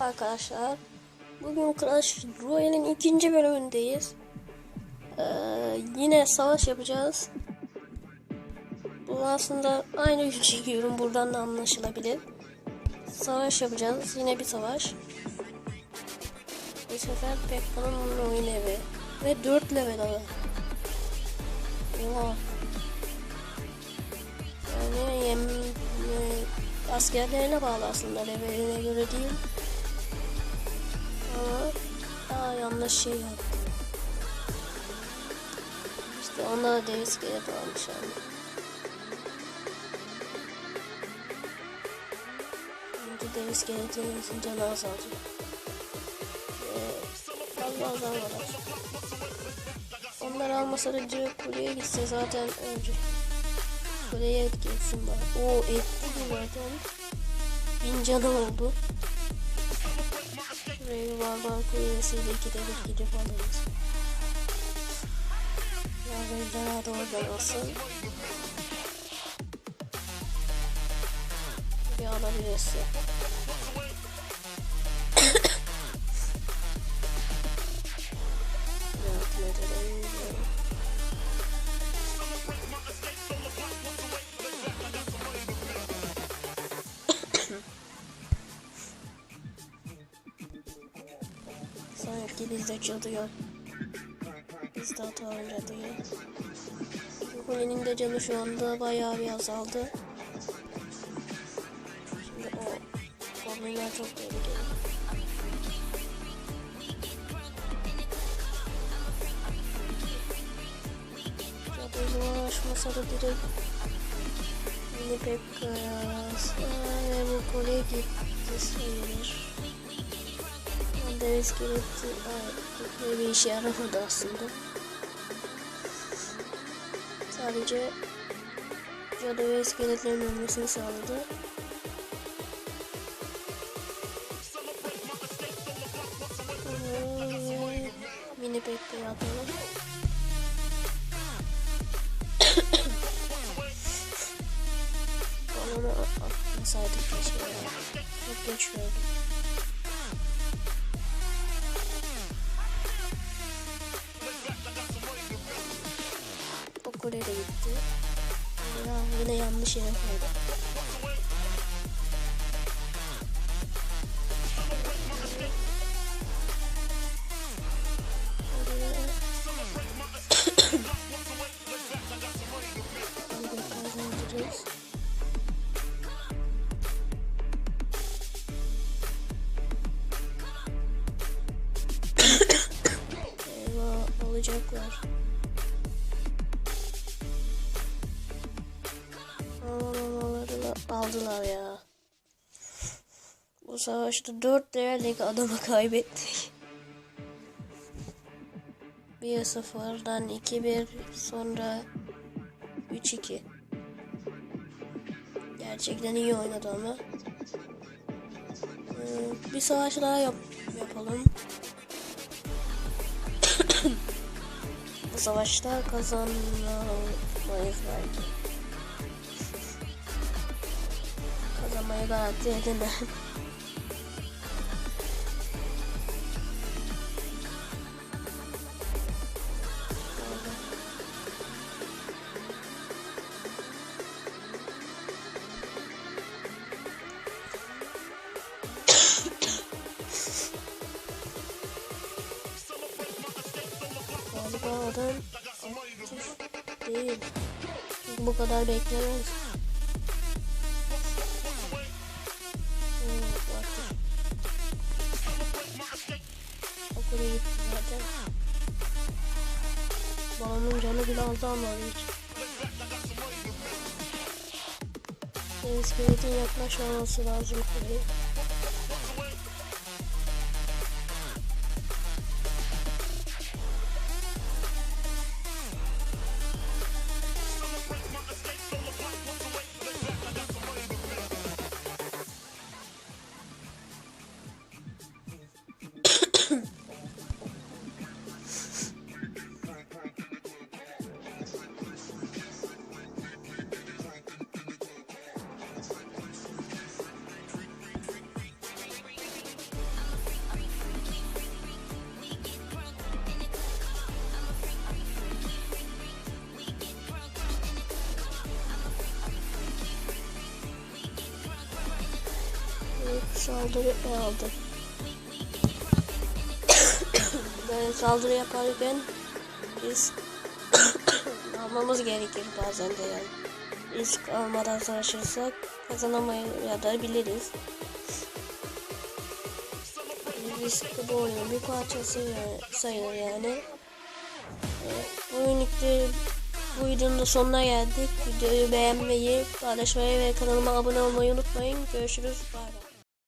Arkadaşlar bugün Clash Royale'in ikinci bölümündeyiz. Ee, yine savaş yapacağız. Bu aslında aynı gün çekiyorum buradan da anlaşılabilir. Savaş yapacağız yine bir savaş. Bu sefer Pekka'nın oyun evi ve 4 level. Oha. Yani yem, askerlerine bağlı aslında leveline göre değil. Yanlış şey yaptım. İşte da dev iskelet varmış yani. Şimdi dev iskeletin canı azalacak. Ee, fazla azalmadan. Onlar almasa da direkt kuleye gitse zaten önce. Kuleye et geçsin bari. Oo etti de zaten. Bin canı oldu. Şuraya bir barbar kulesiyle bir gidip alırız. Yargıcılar da oradan olsun. Bir alabilirsin. Sanki bizde cadı yok. Bizde hata oynadı ya. Kulenin de canı şu anda bayağı bir azaldı. Şimdi o goblinler çok tehlikeli. Cadıyla uğraşmasa da direkt Mini Pekka'ya ve bu kule gitti sayılır. Dev iskeleti evet, bir işe yaramadı aslında. Sadece cadı ve iskeletlerin ölmesini sağladı. Mini Pekka'yı atalım. Onu atmasaydık keşke ya. Çok geç gördüm. Kule de gitti. Ya yine yanlış yere koydum. Eyvah alacaklar. Aldılar ya. Bu savaşta 4 değerlik adamı kaybettik. 1-0'dan 2-1 sonra 3-2. Gerçekten iyi oynadı ama. Ee, bir savaş daha yap yapalım. Bu savaşta kazanmayız belki. Kazanmayı garanti edemem. Galiba. Çünkü bu kadar beklemez. Zaten. Babamın canı bile azalmadı hiç. İskeletin yaklaşmaması lazım kuleye. Saldırı aldı. Böyle saldırı yaparken biz almamız gerekir bazen de yani. Risk almadan savaşırsak kazanamayabiliriz. Risk bu oyunun bir parçası sayılır yani. Evet, bu oyunlukta bu videonun da sonuna geldik. Videoyu beğenmeyi, paylaşmayı ve kanalıma abone olmayı unutmayın. Görüşürüz. Bye.